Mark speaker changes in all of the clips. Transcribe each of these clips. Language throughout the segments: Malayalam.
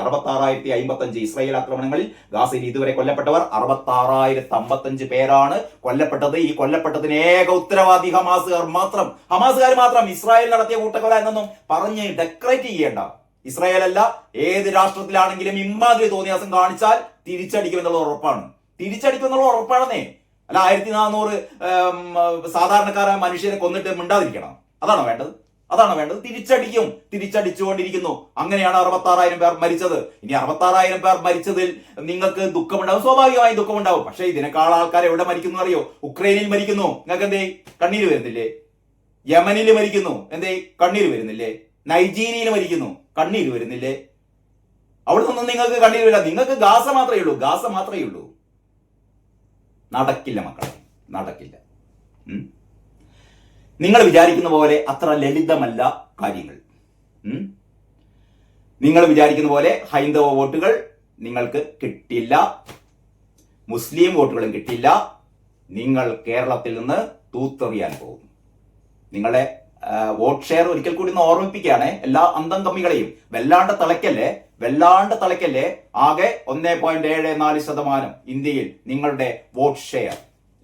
Speaker 1: അറുപത്താറായിരത്തി അമ്പത്തഞ്ച് ഇസ്രായേൽ ആക്രമണങ്ങളിൽ ഗാസയിൽ ഇതുവരെ കൊല്ലപ്പെട്ടവർ അറുപത്താറായിരത്തി അമ്പത്തഞ്ച് പേരാണ് കൊല്ലപ്പെട്ടത്. ഈ കൊല്ലപ്പെട്ടതിന് ഏക ഉത്തരവാദി ഹമാസുകാർ മാത്രം. ഹമാസുകാർ മാത്രം ഇസ്രായേൽ നടത്തിയ കൂട്ടക്കൊല എന്നൊന്നും പറഞ്ഞ് ഡെക്കറേറ്റ് ചെയ്യേണ്ട. ഇസ്രായേൽ അല്ല ഏത് രാഷ്ട്രത്തിലാണെങ്കിലും ഇമാതിരി തോന്നിയാസം കാണിച്ചാൽ തിരിച്ചടിക്കുമെന്നുള്ള ഉറപ്പാണ്. തിരിച്ചടിക്കുമെന്നുള്ള ഉറപ്പാണെന്നേ. അല്ല ആയിരത്തി നാനൂറ് സാധാരണക്കാരായ മനുഷ്യരെ കൊന്നിട്ട് മിണ്ടാതിരിക്കണം. അതാണോ വേണ്ടത്? അതാണ് വേണ്ടത്. തിരിച്ചടിക്കും. തിരിച്ചടിച്ചുകൊണ്ടിരിക്കുന്നു. അങ്ങനെയാണ് അറുപത്താറായിരം പേർ മരിച്ചത്. ഇനി അറുപത്താറായിരം പേർ മരിച്ചതിൽ നിങ്ങൾക്ക് ദുഃഖമുണ്ടാവും. സ്വാഭാവികമായും ദുഃഖമുണ്ടാവും. പക്ഷേ ഇതിനേക്കാൾ ആൾക്കാർ എവിടെ മരിക്കുന്നു അറിയോ? ഉക്രൈനിൽ മരിക്കുന്നു. നിങ്ങൾക്ക് എന്തേ? കണ്ണീര് വരുന്നില്ലേ? യമനിൽ മരിക്കുന്നു. എന്തേ? കണ്ണീര് വരുന്നില്ലേ? നൈജീരിയയിൽ മരിക്കുന്നു. കണ്ണീര് വരുന്നില്ലേ? അവിടെ നിന്നും നിങ്ങൾക്ക് കണ്ണീര് വരില്ല. നിങ്ങൾക്ക് ഗാസ മാത്രമേ ഉള്ളൂ. ഗാസ മാത്രമേ ഉള്ളൂ. നടക്കില്ല മക്കളെ. നടക്കില്ല. നിങ്ങൾ വിചാരിക്കുന്ന പോലെ അത്ര ലളിതമല്ല കാര്യങ്ങൾ. നിങ്ങൾ വിചാരിക്കുന്ന പോലെ ഹൈന്ദവ വോട്ടുകൾ നിങ്ങൾക്ക് കിട്ടില്ല. മുസ്ലിം വോട്ടുകളും കിട്ടില്ല. നിങ്ങൾ കേരളത്തിൽ നിന്ന് തൂത്തെറിയാൻ പോകുന്നു. നിങ്ങളുടെ വോട്ട് ഷെയർ ഒരിക്കൽ കൂടി ഒന്ന് ഓർമ്മിപ്പിക്കുകയാണ്. എല്ലാ അന്തം കമ്മികളെയും വെല്ലാണ്ട് തളയ്ക്കല്ലേ വെല്ലാണ്ട് തളയ്ക്കല്ലേ ആകെ ഒന്നേ പോയിന്റ് ഏഴ് നാല് ശതമാനം ഇന്ത്യയിൽ നിങ്ങളുടെ വോട്ട് ഷെയർ.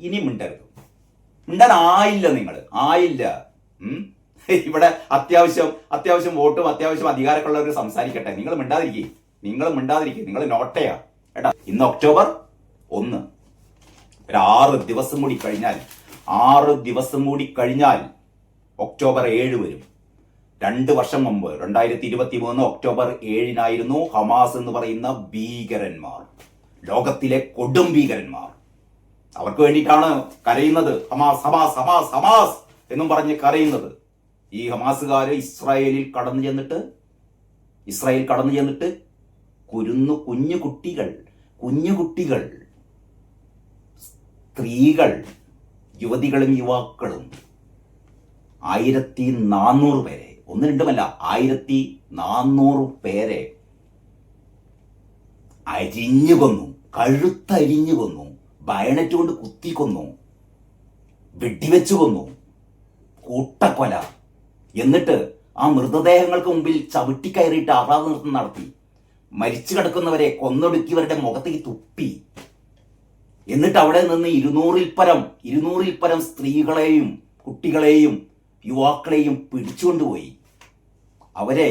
Speaker 1: ഇനി മിണ്ടരുത്. മിണ്ടാൻ ആയില്ല നിങ്ങൾ ആയില്ല. ഇവിടെ അത്യാവശ്യം അത്യാവശ്യം വോട്ടും അത്യാവശ്യം അധികാരമൊക്കെ ഉള്ളവർ സംസാരിക്കട്ടെ. നിങ്ങൾ മിണ്ടാതിരിക്കേ. നിങ്ങൾ മിണ്ടാതിരിക്കേ. നിങ്ങൾ നോട്ടയാ. കേട്ടാ ഇന്ന് ഒക്ടോബർ ഒന്ന്. ഒരു ആറ് ദിവസം കൂടി കഴിഞ്ഞാൽ ആറ് ദിവസം കൂടി കഴിഞ്ഞാൽ ഒക്ടോബർ ഏഴ് വരും. രണ്ട് വർഷം മുമ്പ് രണ്ടായിരത്തി ഇരുപത്തി മൂന്ന് ഒക്ടോബർ ഏഴിനായിരുന്നു ഹമാസ് എന്ന് പറയുന്ന ഭീകരന്മാർ. ലോകത്തിലെ കൊടും ഭീകരന്മാർ. അവർക്ക് വേണ്ടിയിട്ടാണ് കരയുന്നത്. ഹമാസ് ഹമാസ് ഹമാസ് ഹമാസ് എന്നും പറഞ്ഞ് കരയുന്നത്. ഈ ഹമാസുകാർ ഇസ്രായേലിൽ കടന്നു ചെന്നിട്ട് ഇസ്രായേൽ കടന്നു ചെന്നിട്ട് കുരുന്നു കുഞ്ഞു കുട്ടികൾ കുഞ്ഞു കുട്ടികൾ സ്ത്രീകൾ യുവതികളും യുവാക്കളും ആയിരത്തി നാനൂറ് പേരെ ഒന്ന് രണ്ടുമല്ല ആയിരത്തി നാനൂറ് പേരെ അരിഞ്ഞു കൊന്നു കഴുത്തരിഞ്ഞു കൊന്നു. ബയണറ്റ് കൊണ്ട് കുത്തി കൊന്നു. വെടിവെച്ചു കൊന്നു. കൂട്ടക്കൊല. എന്നിട്ട് ആ മൃതദേഹങ്ങൾക്ക് മുമ്പിൽ ചവിട്ടിക്കയറിയിട്ട് ആഹ്ലാദ നൃത്തം നടത്തി. മരിച്ചു കിടക്കുന്നവരെ കൊന്നൊടുക്കിയവരുടെ മുഖത്തേക്ക് തുപ്പി. എന്നിട്ട് അവിടെ നിന്ന് ഇരുന്നൂറിൽ പരം ഇരുന്നൂറിൽ പരം സ്ത്രീകളെയും കുട്ടികളെയും യുവാക്കളെയും പിടിച്ചുകൊണ്ടുപോയി. അവരെ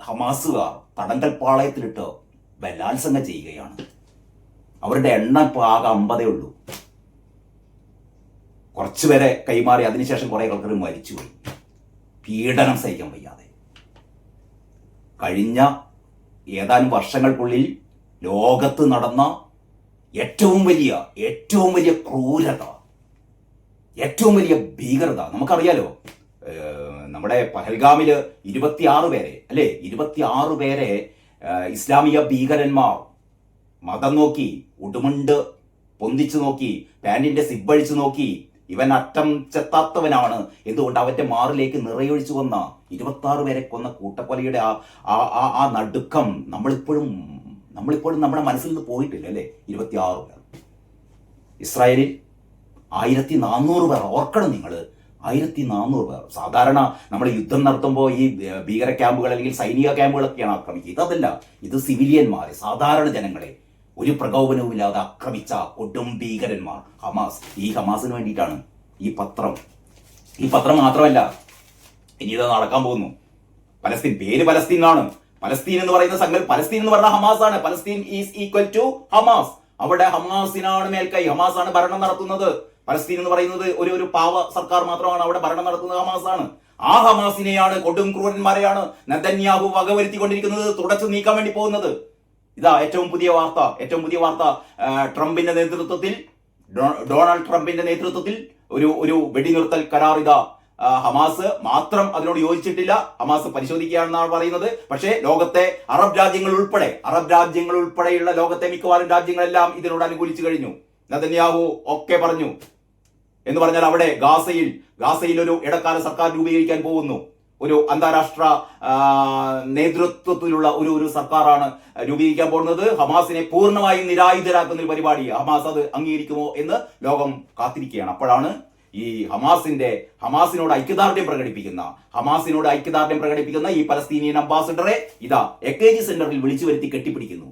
Speaker 1: ഹമാസുകാർ തടങ്കൽ പാളയത്തിലിട്ട് ബലാത്സംഗം ചെയ്യുകയാണ്. അവരുടെ എണ്ണം ഇപ്പോൾ ആകെ അമ്പതേ ഉള്ളൂ. കുറച്ചുപേരെ കൈമാറി അതിനുശേഷം കുറെ ആൾക്കാർ മരിച്ചുപോയി. പീഡനം സഹിക്കാൻ വയ്യാതെ. കഴിഞ്ഞ ഏതാനും വർഷങ്ങൾക്കുള്ളിൽ ലോകത്ത് നടന്ന ഏറ്റവും വലിയ ഏറ്റവും വലിയ ക്രൂരത ഏറ്റവും വലിയ ഭീകരത നമുക്കറിയാലോ നമ്മുടെ പഹൽഗാമിൽ ഇരുപത്തിയാറ് പേരെ അല്ലേ? ഇരുപത്തിയാറ് പേരെ ഇസ്ലാമിക ഭീകരന്മാർ മതം നോക്കി ഉടുമുണ്ട് പൊന്തിച്ചു നോക്കി പാൻറിന്റെ സിബഴിച്ചു നോക്കി ഇവൻ അറ്റം ചെത്താത്തവനാണ്. എന്തുകൊണ്ട് അവന്റെ മാറിലേക്ക് നിറയൊഴിച്ചു വന്ന ഇരുപത്തി പേരെ കൊന്ന കൂട്ടക്കൊലയുടെ ആ ആ- ആ ആ നടുക്കം നമ്മളിപ്പോഴും നമ്മളിപ്പോഴും നമ്മുടെ മനസ്സിൽ നിന്ന് പോയിട്ടില്ല അല്ലേ? ഇരുപത്തിയാറ് പേർ. ഇസ്രായേലിൽ ആയിരത്തി നാനൂറ് പേർ. ഓർക്കണം നിങ്ങൾ ആയിരത്തി നാനൂറ് പേർ. സാധാരണ നമ്മൾ യുദ്ധം നടത്തുമ്പോൾ ഈ ഭീകര ക്യാമ്പുകൾ അല്ലെങ്കിൽ സൈനിക ക്യാമ്പുകളൊക്കെയാണ് ആക്രമിക്കുക. ഇതല്ല. ഇത് സിവിലിയന്മാരെ സാധാരണ ജനങ്ങളെ. ഒരു പ്രകോപനവുമില്ലാതെ ആക്രമിച്ച കൊടും ഭീകരന്മാർ. ഹമാസ് ഈ ഹമാസിന് വേണ്ടിയിട്ടാണ് ഈ പത്രം. ഈ പത്രം മാത്രമല്ല ഇനി ഇത് നടക്കാൻ പോകുന്നു. പലസ്തീൻ പേര് പലസ്തീനാണ്. പലസ്തീൻ എന്ന് പറയുന്ന സംഘം പലസ്തീൻ എന്ന് പറഞ്ഞ ഹമാസ് ആണ് Palestine is equal to Hamas. അവിടെ ഹമാസിനാണ് മേൽക്കൈ ഹമാസ് ആണ് ഭരണം നടത്തുന്നത്. പലസ്തീൻ എന്ന് പറയുന്നത് ഒരു ഒരു പാവ സർക്കാർ മാത്രമാണ് അവിടെ ഭരണം നടത്തുന്നത് ഹമാസ് ആണ് ആ ഹമാസിനെയാണ് കൊടും ക്രൂരന്മാരെയാണ് നെതന്യാഹു വകവരുത്തിക്കൊണ്ടിരിക്കുന്നത് തുടച്ചു നീക്കാൻ വേണ്ടി പോകുന്നത്. ഇതാ ഏറ്റവും പുതിയ വാർത്ത ഏറ്റവും പുതിയ വാർത്ത ട്രംപിന്റെ നേതൃത്വത്തിൽ ഡൊണാൾഡ് ട്രംപിന്റെ നേതൃത്വത്തിൽ ഒരു ഒരു വെടിനിർത്തൽ കരാർ ഇതാ ഹമാസ് മാത്രം അതിനോട് യോജിച്ചിട്ടില്ല. ഹമാസ് പരിശോധിക്കുകയാണെന്നാണ് പറയുന്നത്. പക്ഷേ ലോകത്തെ അറബ് രാജ്യങ്ങൾ ഉൾപ്പെടെ അറബ് രാജ്യങ്ങൾ ഉൾപ്പെടെയുള്ള ലോകത്തെ മിക്കവാറും രാജ്യങ്ങളെല്ലാം ഇതിനോട് അനുകൂലിച്ചു കഴിഞ്ഞു. നദന്യാവു ഒക്കെ പറഞ്ഞു. എന്ന് പറഞ്ഞാൽ അവിടെ ഗാസയിൽ ഗാസയിൽ ഒരു ഇടക്കാല സർക്കാർ രൂപീകരിക്കാൻ പോകുന്നു. ഒരു അന്താരാഷ്ട്ര നേതൃത്വത്തിലുള്ള ഒരു ഒരു സർക്കാരാണ് രൂപീകരിക്കാൻ പോകുന്നത്. ഹമാസിനെ പൂർണമായും നിരായുധരാക്കുന്ന ഒരു പരിപാടി ഹമാസ് അത് അംഗീകരിക്കുമോ എന്ന് ലോകം കാത്തിരിക്കുകയാണ്. അപ്പോഴാണ് ഈ ഹമാസിന്റെ ഹമാസിനോട് ഐക്യദാർഢ്യം പ്രകടിപ്പിക്കുന്ന ഹമാസിനോട് ഐക്യദാർഢ്യം പ്രകടിപ്പിക്കുന്ന ഈ പലസ്തീനിയൻ അംബാസിഡറെ ഇതാ എ കെ ജി സെന്ററിൽ വിളിച്ചു വരുത്തി കെട്ടിപ്പിടിക്കുന്നു.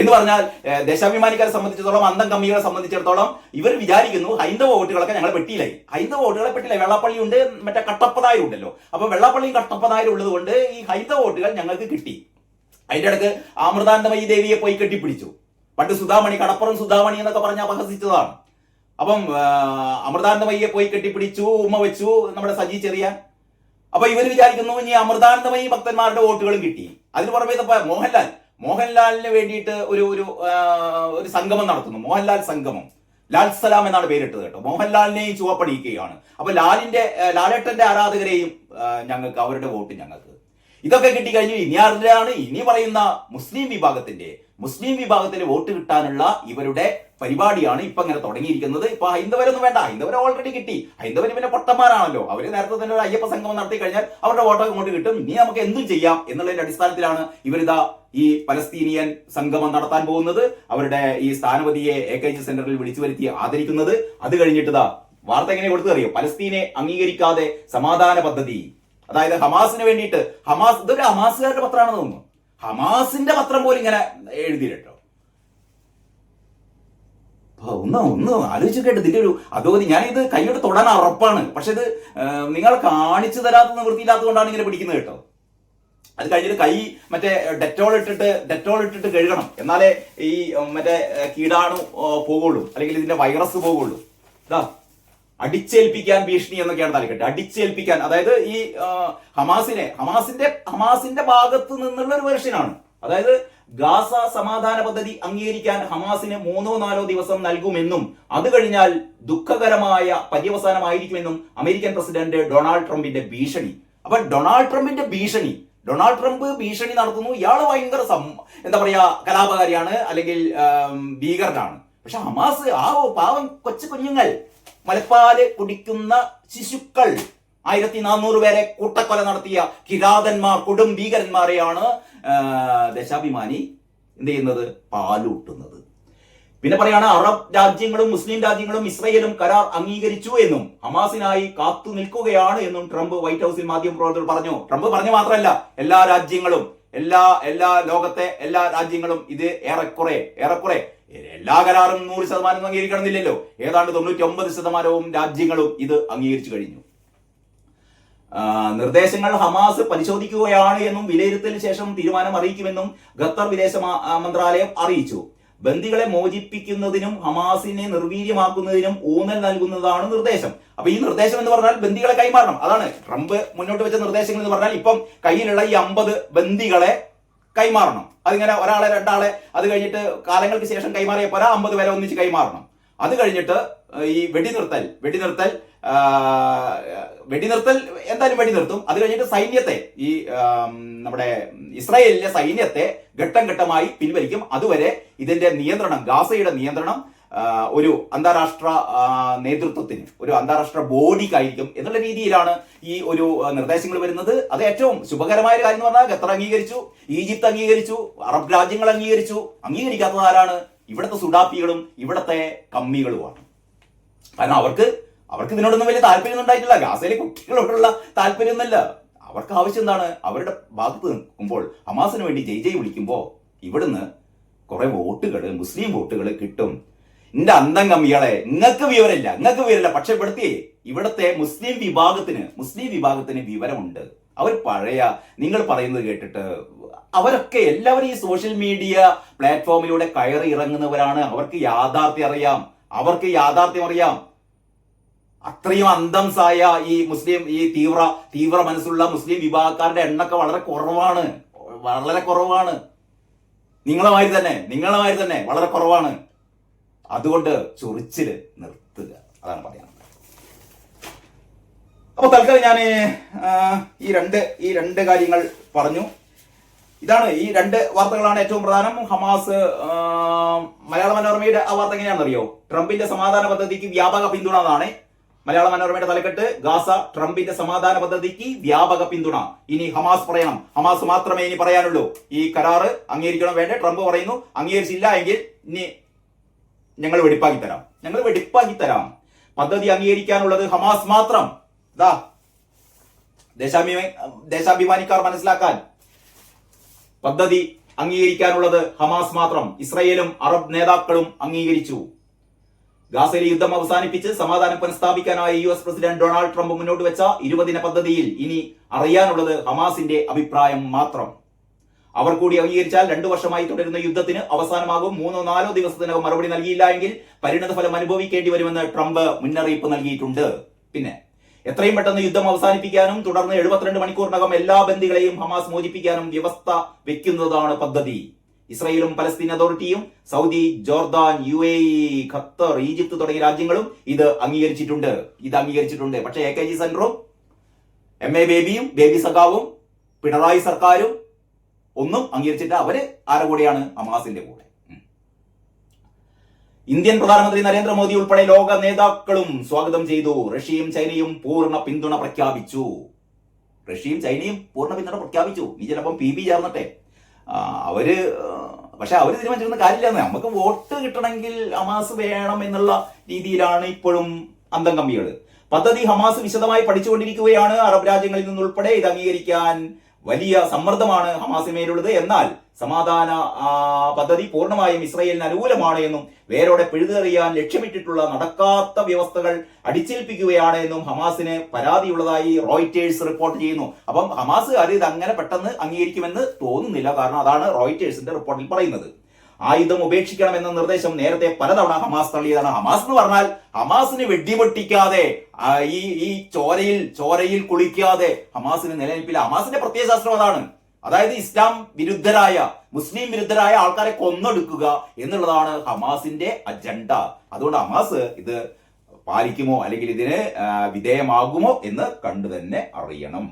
Speaker 1: എന്ന് പറഞ്ഞാൽ ദേശാഭിമാനിക്കാരെ സംബന്ധിച്ചിടത്തോളം അന്തം കമ്മികളെ സംബന്ധിച്ചിടത്തോളം ഇവർ വിചാരിക്കുന്നു ഹൈന്ദവ വോട്ടുകളൊക്കെ ഞങ്ങൾ പെട്ടിയിലായി. ഹൈന്ദവ വോട്ടുകളെ പെട്ടില്ല വെള്ളപ്പള്ളി ഉണ്ട് മറ്റേ കട്ടപ്പനായരും ഉണ്ടല്ലോ. അപ്പൊ വെള്ളാപ്പള്ളിയും കട്ടപ്പനായരും ഉള്ളത് കൊണ്ട് ഈ ഹൈന്ദവ വോട്ടുകൾ ഞങ്ങൾക്ക് കിട്ടി. അതിന്റെ ഇടയ്ക്ക് അമൃതാനന്ദമയി ദേവിയെ പോയി കെട്ടിപ്പിടിച്ചു. പണ്ട് സുധാമണി കടപ്പുറം സുധാമണി എന്നൊക്കെ പറഞ്ഞ് അപഹസിച്ചതാണ്. അപ്പം അമൃതാനന്ദമയിയെ പോയി കെട്ടിപ്പിടിച്ചു ഉമ്മ വെച്ചു നമ്മുടെ സജി ചെറിയ. അപ്പൊ ഇവർ വിചാരിക്കുന്നു ഇനി അമൃതാനന്ദമയി ഭക്തന്മാരുടെ വോട്ടുകളും കിട്ടി. അതിന് പുറമെ മോഹൻലാൽ. മോഹൻലാലിന് വേണ്ടിയിട്ട് ഒരു ഒരു ഒരു സംഗമം നടത്തുന്നു. മോഹൻലാൽ സംഗമം. ലാൽ സലാം എന്നാണ് പേരിട്ടത് കേട്ടോ. മോഹൻലാലിനെയും ചുവപ്പണിയിക്കുകയാണ് അപ്പൊ ലാലിന്റെ ലാലേട്ടന്റെ ആരാധകരെയും ഞങ്ങൾക്ക് അവരുടെ വോട്ട് ഞങ്ങൾക്ക് ഇതൊക്കെ കിട്ടിക്കഴിഞ്ഞു. ഇനി ആരുടെയാണ്? ഇനി പറയുന്ന മുസ്ലിം വിഭാഗത്തിന്റെ മുസ്ലിം വിഭാഗത്തിൽ വോട്ട് കിട്ടാനുള്ള ഇവരുടെ പരിപാടിയാണ് ഇപ്പൊ ഇങ്ങനെ തുടങ്ങിയിരിക്കുന്നത്. ഇപ്പൊ ഹൈന്ദവരൊന്നും വേണ്ട. ഹൈന്ദവരെ ഓൾറെഡി കിട്ടി. ഹൈന്ദവര് പിന്നെ പൊട്ടന്മാരാണല്ലോ. അവർ നേരത്തെ തന്നെ ഒരു അയ്യപ്പ സംഗമം നടത്തി കഴിഞ്ഞാൽ അവരുടെ വോട്ടൊക്കെ ഇങ്ങോട്ട് കിട്ടും. ഇനി നമുക്ക് എന്തും ചെയ്യാം എന്നുള്ളതിന്റെ അടിസ്ഥാനത്തിലാണ് ഇവരിതാ ഈ പലസ്തീനിയൻ സംഗമം നടത്താൻ പോകുന്നത്. അവരുടെ ഈ സ്ഥാനപതിയെ എ കെ ജി സെന്ററിൽ വിളിച്ചു വരുത്തി ആദരിക്കുന്നത്. അത് കഴിഞ്ഞിട്ട് വാർത്ത എങ്ങനെ കൊടുത്തു പലസ്തീനെ അംഗീകരിക്കാതെ സമാധാന പദ്ധതി. അതായത് ഹമാസിന് വേണ്ടിയിട്ട് ഹമാസ് ഇതൊരു ഹമാസുകാരുടെ പത്രമാണെന്ന് തോന്നുന്നു. ഹമാസിന്റെ പത്രം പോലും ഇങ്ങനെ എഴുതി കേട്ടോ അപ്പൊ ഒന്ന് ഒന്ന് ആലോചിച്ച് കേട്ട് ഇതിന്റെ ഒരു അതോതി ഞാനിത് കൈയോട് തൊടാൻ ഉറപ്പാണ്. പക്ഷെ ഇത് നിങ്ങൾ കാണിച്ചു തരാത്ത നിവൃത്തിയില്ലാത്തത് കൊണ്ടാണ് ഇങ്ങനെ പിടിക്കുന്നത് കേട്ടോ. അത് കഴിഞ്ഞിട്ട് കൈ മറ്റേ ഡെറ്റോൾ ഇട്ടിട്ട് ഡെറ്റോൾ ഇട്ടിട്ട് കഴുകണം. എന്നാലേ ഈ മറ്റേ കീടാണു പോകുള്ളൂ അല്ലെങ്കിൽ ഇതിന്റെ വൈറസ് പോകുള്ളൂ ഇതാ. അടിച്ചേൽപ്പിക്കാൻ ഭീഷണി എന്നൊക്കെയാണ് തലക്കെട്ട്. അടിച്ചേൽപ്പിക്കാൻ അതായത് ഈ ഹമാസിനെ ഹമാസിന്റെ ഹമാസിന്റെ ഭാഗത്ത് നിന്നുള്ള ഒരു വെർഷനാണ്. അതായത് ഗാസ സമാധാന പദ്ധതി അംഗീകരിക്കാൻ ഹമാസിന് മൂന്നോ നാലോ ദിവസം നൽകുമെന്നും അത് കഴിഞ്ഞാൽ ദുഃഖകരമായ പര്യവസാനമായിരിക്കുമെന്നും അമേരിക്കൻ പ്രസിഡന്റ് ഡൊണാൾഡ് ട്രംപിന്റെ ഭീഷണി. അപ്പൊ ഡൊണാൾഡ് ട്രംപിന്റെ ഭീഷണി ഡൊണാൾഡ് ട്രംപ് ഭീഷണി നടത്തുന്നു ഇയാൾ ഭയങ്കര സം എന്താ പറയാ കലാപകാരിയാണ് അല്ലെങ്കിൽ ഭീകരനാണ്. പക്ഷെ ഹമാസ് ആ പാവം കൊച്ചു കുഞ്ഞുങ്ങൾ മലപ്പാൽ കുടിക്കുന്ന ശിശുക്കൾ. ആയിരത്തി നാനൂറ് പേരെ കൂട്ടക്കൊല നടത്തിയ കിരാതന്മാർ കൊടും ഭീകരന്മാരെയാണ് ദശാഭിമാനി എന്ത് ചെയ്യുന്നത്? പാലൂട്ടുന്നത്. പിന്നെ പറയാണ് അറബ് രാജ്യങ്ങളും മുസ്ലിം രാജ്യങ്ങളും ഇസ്രയേലും കരാർ അംഗീകരിച്ചു എന്നും ഹമാസിനായി കാത്തു നിൽക്കുകയാണ് എന്നും ട്രംപ് വൈറ്റ് ഹൗസിൽ മാധ്യമപ്രവർത്തകർ പറഞ്ഞു. ട്രംപ് പറഞ്ഞു മാത്രമല്ല എല്ലാ രാജ്യങ്ങളും എല്ലാ എല്ലാ ലോകത്തെ എല്ലാ രാജ്യങ്ങളും ഇത് ഏറെക്കുറെ ഏറെക്കുറെ എല്ലാ കരാറും നൂറ് ശതമാനം അംഗീകരിക്കണമെന്നില്ലല്ലോ. ഏതാണ്ട് തൊണ്ണൂറ്റി ഒമ്പത് ശതമാനവും രാജ്യങ്ങളും ഇത് അംഗീകരിച്ചു കഴിഞ്ഞു. നിർദ്ദേശങ്ങൾ ഹമാസ് പരിശോധിക്കുകയാണ് എന്നും വിലയിരുത്തലിന് ശേഷം തീരുമാനം അറിയിക്കുമെന്നും ഖത്തർ വിദേശ മന്ത്രാലയം അറിയിച്ചു. ബന്ദികളെ മോചിപ്പിക്കുന്നതിനും ഹമാസിനെ നിർവീര്യമാക്കുന്നതിനും ഊന്നൽ നൽകുന്നതാണ് നിർദ്ദേശം. അപ്പൊ ഈ നിർദ്ദേശം എന്ന് പറഞ്ഞാൽ ബന്ദികളെ കൈമാറണം. അതാണ് ട്രംപ് മുന്നോട്ട് വെച്ച നിർദ്ദേശങ്ങൾ എന്ന് പറഞ്ഞാൽ ഇപ്പം കയ്യിലുള്ള ഈ അമ്പത് ബന്ദികളെ കൈമാറണം. അതിങ്ങനെ ഒരാളെ രണ്ടാളെ അത് കഴിഞ്ഞിട്ട് കാലങ്ങൾക്ക് ശേഷം കൈമാറിയ ഒരാ അമ്പത് പേരെ ഒന്നിച്ച് കൈമാറണം. അത് കഴിഞ്ഞിട്ട് ഈ വെടിനിർത്തൽ വെടിനിർത്തൽ വെടി വെടിനിർത്തൽ എന്തായാലും വെടിനിർത്തും. അത് കഴിഞ്ഞിട്ട് സൈന്യത്തെ ഈ നമ്മുടെ ഇസ്രായേലിലെ സൈന്യത്തെ ഘട്ടം ഘട്ടമായി പിൻവലിക്കും. അതുവരെ ഇതിന്റെ നിയന്ത്രണം ഗാസയുടെ നിയന്ത്രണം ഒരു അന്താരാഷ്ട്ര നേതൃത്വത്തിന് ഒരു അന്താരാഷ്ട്ര ബോഡിക്കായിരിക്കും എന്നുള്ള രീതിയിലാണ് ഈ ഒരു നിർദ്ദേശങ്ങൾ വരുന്നത്. അത് ഏറ്റവും ശുഭകരമായ ഒരു കാര്യം എന്ന് പറഞ്ഞാൽ ഖത്തർ അംഗീകരിച്ചു ഈജിപ്ത് അംഗീകരിച്ചു അറബ് രാജ്യങ്ങൾ അംഗീകരിച്ചു. അംഗീകരിക്കാത്തത് ആരാണ് ഇവിടുത്തെ സുഡാപ്പികളും ഇവിടുത്തെ കമ്മികളുമാണ്. കാരണം അവർക്ക് അവർക്ക് ഇതിനോടൊന്നും വലിയ താല്പര്യമൊന്നും ഉണ്ടായിട്ടില്ല. ഗാസയിലെ കുട്ടികളോടുള്ള താല്പര്യമൊന്നുമല്ല. അവർക്ക് ആവശ്യം എന്താണ്? അവരുടെ ഭാഗത്ത് നിൽക്കുമ്പോൾ ഹമാസിന് വേണ്ടി ജയ് ജയ് വിളിക്കുമ്പോൾ ഇവിടുന്ന് കുറെ വോട്ടുകൾ മുസ്ലിം വോട്ടുകൾ കിട്ടും. എന്റെ അന്തം കമ്മികളെ നിങ്ങൾക്ക് വിവരമില്ല. നിങ്ങൾക്ക് വിവരമില്ല. പക്ഷെ ഇവിടുത്തെ ഇവിടുത്തെ മുസ്ലിം വിഭാഗത്തിന് മുസ്ലിം വിഭാഗത്തിന് വിവരമുണ്ട്. അവർ പഴയ നിങ്ങൾ പറയുന്നത് കേട്ടിട്ട് അവരൊക്കെ എല്ലാവരും ഈ സോഷ്യൽ മീഡിയ പ്ലാറ്റ്ഫോമിലൂടെ കയറി ഇറങ്ങുന്നവരാണ്. അവർക്ക് യാഥാർത്ഥ്യം അറിയാം. അവർക്ക് യാഥാർത്ഥ്യം അറിയാം. അത്രയും അന്തം സായ ഈ മുസ്ലിം ഈ തീവ്ര തീവ്ര മനസ്സുള്ള മുസ്ലിം വിഭാഗക്കാരുടെ എണ്ണൊക്കെ വളരെ കുറവാണ്. വളരെ കുറവാണ്. നിങ്ങളെ മാതിരി തന്നെ നിങ്ങളെ മാതിരി തന്നെ വളരെ കുറവാണ്. അതുകൊണ്ട് ചൊറിച്ചിൽ നിർത്തുക. അതാണ് പറയാനുള്ളത് അപ്പൊ തൽക്കാലം ഞാൻ ഈ രണ്ട് ഈ രണ്ട് കാര്യങ്ങൾ പറഞ്ഞു. ഇതാണ് ഈ രണ്ട് വാർത്തകളാണ് ഏറ്റവും പ്രധാനം. ഹമാസ് മലയാള മനോരമയുടെ ആ വാർത്ത എങ്ങനെയാണെന്നറിയോ? ട്രംപിന്റെ സമാധാന പദ്ധതിക്ക് വ്യാപക പിന്തുണ എന്നാണ്. മലയാള മനോരമയുടെ തലക്കെട്ട് ഗാസ ട്രംപിന്റെ സമാധാന പദ്ധതിക്ക് വ്യാപക പിന്തുണ. ഇനി ഹമാസ് പറയണം. ഹമാസ് മാത്രമേ ഇനി പറയാനുള്ളൂ. ഈ കരാറ് അംഗീകരിക്കണം വേണ്ടേ? ട്രംപ് പറയുന്നു അംഗീകരിച്ചില്ല എങ്കിൽ ഇനി ഞങ്ങൾ വെടിപ്പാക്കി തരാം. ഞങ്ങൾ വെടിപ്പാക്കി തരാം. പദ്ധതി അംഗീകരിക്കാനുള്ളത് ഹമാസ് മാത്രം. ദാ. ദേശാഭി ദേശാഭിമാനിക്കാർ മനസ്സിലാക്കാൻ. പദ്ധതി അംഗീകരിക്കാനുള്ളത് ഹമാസ് മാത്രം. ഇസ്രയേലും അറബ് നേതാക്കളും അംഗീകരിച്ചു. ഗാസയിലെ യുദ്ധം അവസാനിപ്പിച്ച് സമാധാനം പുനഃസ്ഥാപിക്കാനായി U S president Donald Trump മുന്നോട്ട് വെച്ച ഇരുപതിന പദ്ധതിയിൽ ഇനി അറിയാനുള്ളത് ഹമാസിന്റെ അഭിപ്രായം മാത്രം. അവർ കൂടി അംഗീകരിച്ചാൽ രണ്ടു വർഷമായി തുടരുന്ന യുദ്ധത്തിന് അവസാനമാകും. മൂന്നോ നാലോ ദിവസത്തിനകം മറുപടി നൽകിയില്ല എങ്കിൽ പരിണത ഫലം അനുഭവിക്കേണ്ടി വരുമെന്ന് ട്രംപ് മുന്നറിയിപ്പ് നൽകിയിട്ടുണ്ട്. പിന്നെ എത്രയും പെട്ടെന്ന് യുദ്ധം അവസാനിപ്പിക്കാനും തുടർന്ന് എഴുപത്തിരണ്ട് മണിക്കൂറിനകം എല്ലാ ബന്ദികളെയും ഹമാസ് മോചിപ്പിക്കാനും വ്യവസ്ഥ വെക്കുന്നതാണ് പദ്ധതി. ഇസ്രയേലും പലസ്തീൻ അതോറിറ്റിയും Saudi Jordan U A Qatar Egypt തുടങ്ങിയ രാജ്യങ്ങളും ഇത് അംഗീകരിച്ചിട്ടുണ്ട്. ഇത് അംഗീകരിച്ചിട്ടുണ്ട്. പക്ഷേ എ കെ ജി സെന്ററും എം എ ബേബിയും ബേബി സഖാവും പിണറായി സർക്കാരും ഒന്നും അംഗീകരിച്ചിട്ട് അവർ ആരുടെ കൂടെയാണ്? ഹമാസിന്റെ കൂടെ. ഇന്ത്യൻ പ്രധാനമന്ത്രി നരേന്ദ്രമോദി ഉൾപ്പെടെ ലോക നേതാക്കളും സ്വാഗതം ചെയ്തു. റഷ്യയും ചൈനയും പൂർണ പിന്തുണ പ്രഖ്യാപിച്ചു. റഷ്യയും ചൈനയും പൂർണ പിന്തുണ പ്രഖ്യാപിച്ചു. ഈ ചിലപ്പം പി ബി ചേർന്നിട്ടെ. അവർ പക്ഷെ അവർ തീരുമാനിച്ചിരുന്ന കാര്യമില്ല നമുക്ക് വോട്ട് കിട്ടണമെങ്കിൽ ഹമാസ് വേണം എന്നുള്ള രീതിയിലാണ് ഇപ്പോഴും അന്തം കമ്പികൾ പദ്ധതി ഹമാസ് വിശദമായി പഠിച്ചുകൊണ്ടിരിക്കുകയാണ്. അറബ് രാജ്യങ്ങളിൽ നിന്നുൾപ്പെടെ ഇത് അംഗീകരിക്കാൻ വലിയ സമ്മർദ്ദമാണ് ഹമാസിമേലുള്ളത് എന്നാൽ സമാധാന പദ്ധതി പൂർണമായും ഇസ്രയേലിന് അനുകൂലമാണ് എന്നും വേരോടെ പിഴുതെറിയാൻ ലക്ഷ്യമിട്ടിട്ടുള്ള നടക്കാത്ത വ്യവസ്ഥകൾ അടിച്ചേൽപ്പിക്കുകയാണ് എന്നും ഹമാസിന് പരാതിയുള്ളതായി റോയിറ്റേഴ്സ് റിപ്പോർട്ട് ചെയ്യുന്നു. അപ്പം ഹമാസ് ഇത് അങ്ങനെ പെട്ടെന്ന് അംഗീകരിക്കുമെന്ന് തോന്നുന്നില്ല. കാരണം അതാണ് റോയിറ്റേഴ്സിന്റെ റിപ്പോർട്ടിൽ പറയുന്നത്. ആയുധം ഉപേക്ഷിക്കണം എന്ന നിർദ്ദേശം നേരത്തെ പലതവണ ഹമാസ് തള്ളിയതാണ്. ഹമാസ് എന്ന് പറഞ്ഞാൽ ഹമാസിന് വെടിപൊട്ടിക്കാതെ ഈ ഈ ചോരയിൽ ചോരയിൽ കുളിക്കാതെ ഹമാസിന് നിലനിൽപ്പില്ല. ഹമാസിന്റെ പ്രത്യയശാസ്ത്രം അതാണ്. അതായത് ഇസ്ലാം വിരുദ്ധരായ മുസ്ലിം വിരുദ്ധരായ ആൾക്കാരെ കൊന്നൊടുക്കുക എന്നുള്ളതാണ് ഹമാസിന്റെ അജണ്ട. അതുകൊണ്ട് ഹമാസ് ഇത് പാലിക്കുമോ അല്ലെങ്കിൽ ഇതിന് വിധേയമാകുമോ എന്ന് കണ്ടു തന്നെ അറിയണം.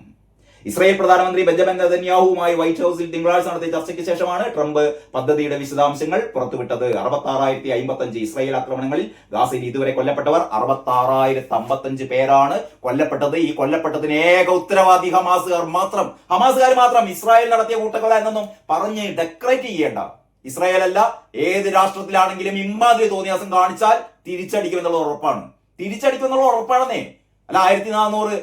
Speaker 1: ഇസ്രായേൽ പ്രധാനമന്ത്രി ബെഞ്ചമിൻ നെതന്യാഹുവുമായി വൈറ്റ് ഹൌസിൽ തിങ്കളാഴ്ച നടത്തിയ ചർച്ചയ്ക്ക് ശേഷമാണ് ട്രംപ് പദ്ധതിയുടെ വിശദാംശങ്ങൾ പുറത്തുവിട്ടത്. അറുപത്താറായിരത്തി അമ്പത്തഞ്ച് ഇസ്രായേൽ ആക്രമണങ്ങളിൽ ഗാസയിൽ ഇതുവരെ കൊല്ലപ്പെട്ടവർ അറുപത്താറായിരത്തി അമ്പത്തഞ്ച് പേരാണ് കൊല്ലപ്പെട്ടത്. ഈ കൊല്ലപ്പെട്ടതിന് ഏക ഉത്തരവാദി ഹമാസുകാർ മാത്രം. ഹമാസുകാർ മാത്രം ഇസ്രായേൽ നടത്തിയ കൂട്ടക്കൊല എന്നൊന്നും പറഞ്ഞ് ഡെക്കറേറ്റ് ചെയ്യേണ്ട. ഇസ്രായേൽ അല്ല ഏത് രാഷ്ട്രത്തിലാണെങ്കിലും ഇമാതിരി തോന്നിയാസം കാണിച്ചാൽ തിരിച്ചടിക്കുമെന്നുള്ള ഉറപ്പാണ്. തിരിച്ചടിക്കുമെന്നുള്ള ഉറപ്പാണെന്നേ അല്ല ആയിരത്തി നാനൂറ്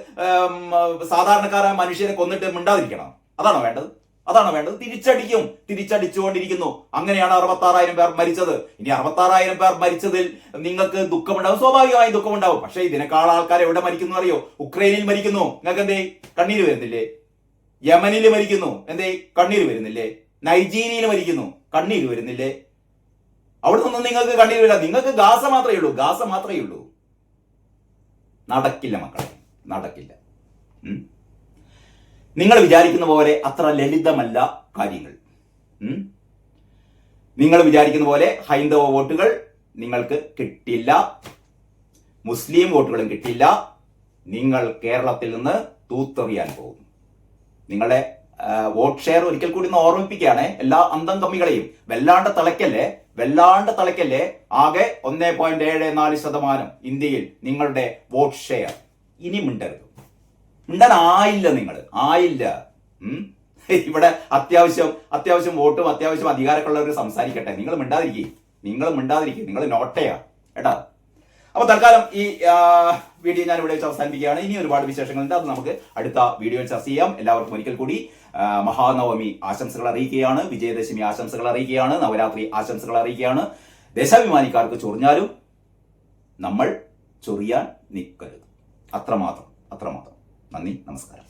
Speaker 1: സാധാരണക്കാരായ മനുഷ്യരെ കൊന്നിട്ട് മിണ്ടാതിരിക്കണം. അതാണോ വേണ്ടത്? അതാണ് വേണ്ടത്? തിരിച്ചടിക്കും. തിരിച്ചടിച്ചുകൊണ്ടിരിക്കുന്നു. അങ്ങനെയാണ് അറുപത്താറായിരം പേർ മരിച്ചത്. ഇനി അറുപത്താറായിരം പേർ മരിച്ചതിൽ നിങ്ങൾക്ക് ദുഃഖമുണ്ടാവും. സ്വാഭാവികമായും ദുഃഖമുണ്ടാവും. പക്ഷേ ഇതിനേക്കാൾ ആൾക്കാർ എവിടെ മരിക്കുന്നു അറിയോ? ഉക്രൈനിൽ മരിക്കുന്നു. നിങ്ങൾക്ക് എന്തേ? കണ്ണീര് വരുന്നില്ലേ? യമനിൽ മരിക്കുന്നു. എന്തേ? കണ്ണീര് വരുന്നില്ലേ? നൈജീരിയയിൽ മരിക്കുന്നു. കണ്ണീര് വരുന്നില്ലേ? അവിടെ നിന്നും നിങ്ങൾക്ക് കണ്ണീര് വരില്ല. നിങ്ങൾക്ക് ഗാസ മാത്രമേ ഉള്ളൂ. ഗാസ മാത്രമേ ഉള്ളൂ. നടക്കില്ല മക്കളെ നടക്കില്ല. നിങ്ങൾ വിചാരിക്കുന്ന പോലെ അത്ര ലളിതമല്ല കാര്യങ്ങൾ. നിങ്ങൾ വിചാരിക്കുന്ന പോലെ ഹൈന്ദവ വോട്ടുകൾ നിങ്ങൾക്ക് കിട്ടില്ല. മുസ്ലിം വോട്ടുകളും കിട്ടില്ല. നിങ്ങൾ കേരളത്തിൽ നിന്ന് തൂത്തെറിയാൻ പോകുന്നു. നിങ്ങളുടെ വോട്ട് ഷെയർ ഒരിക്കൽ കൂടി ഒന്ന് ഓർമ്മിപ്പിക്കുകയാണ്. എല്ലാ അന്തം കമ്മികളെയും വെല്ലാണ്ട് തിളയ്ക്കല്ലേ വെല്ലാണ്ട് തിളയ്ക്കല്ലേ ആകെ ഒന്നേ പോയിന്റ് ഏഴ് നാല് ശതമാനം ഇന്ത്യയിൽ നിങ്ങളുടെ വോട്ട് ഷെയർ. ഇനി മിണ്ടരുത്. മിണ്ടാൻ ആയില്ല നിങ്ങൾ ആയില്ല? ഇവിടെ അത്യാവശ്യം അത്യാവശ്യം വോട്ടും അത്യാവശ്യം അധികാരമുള്ളവർ സംസാരിക്കട്ടെ. നിങ്ങൾ മിണ്ടാതിരിക്കേ. നിങ്ങൾ മിണ്ടാതിരിക്കേ. നിങ്ങൾ നോട്ടയാ. കേട്ടാ? അപ്പൊ തൽക്കാലം ഈ വീഡിയോ ഞാൻ ഇവിടെ വെച്ച് അവസാനിപ്പിക്കുകയാണ്. ഇനി ഒരുപാട് വിശേഷങ്ങളുണ്ട്. അത് നമുക്ക് അടുത്ത വീഡിയോയിൽ ചർച്ച ചെയ്യാം. എല്ലാവർക്കും ഒരിക്കൽ കൂടി മഹാനവമി ആശംസകൾ അറിയിക്കുകയാണ്. വിജയദശമി ആശംസകൾ അറിയിക്കുകയാണ്. നവരാത്രി ആശംസകൾ അറിയിക്കുകയാണ്. ദേശാഭിമാനിക്കാർക്ക് ചൊറിഞ്ഞാലും നമ്മൾ ചൊറിയാൻ നിൽക്കരുത്. അത്രമാത്രം അത്രമാത്രം. നന്ദി നമസ്കാരം.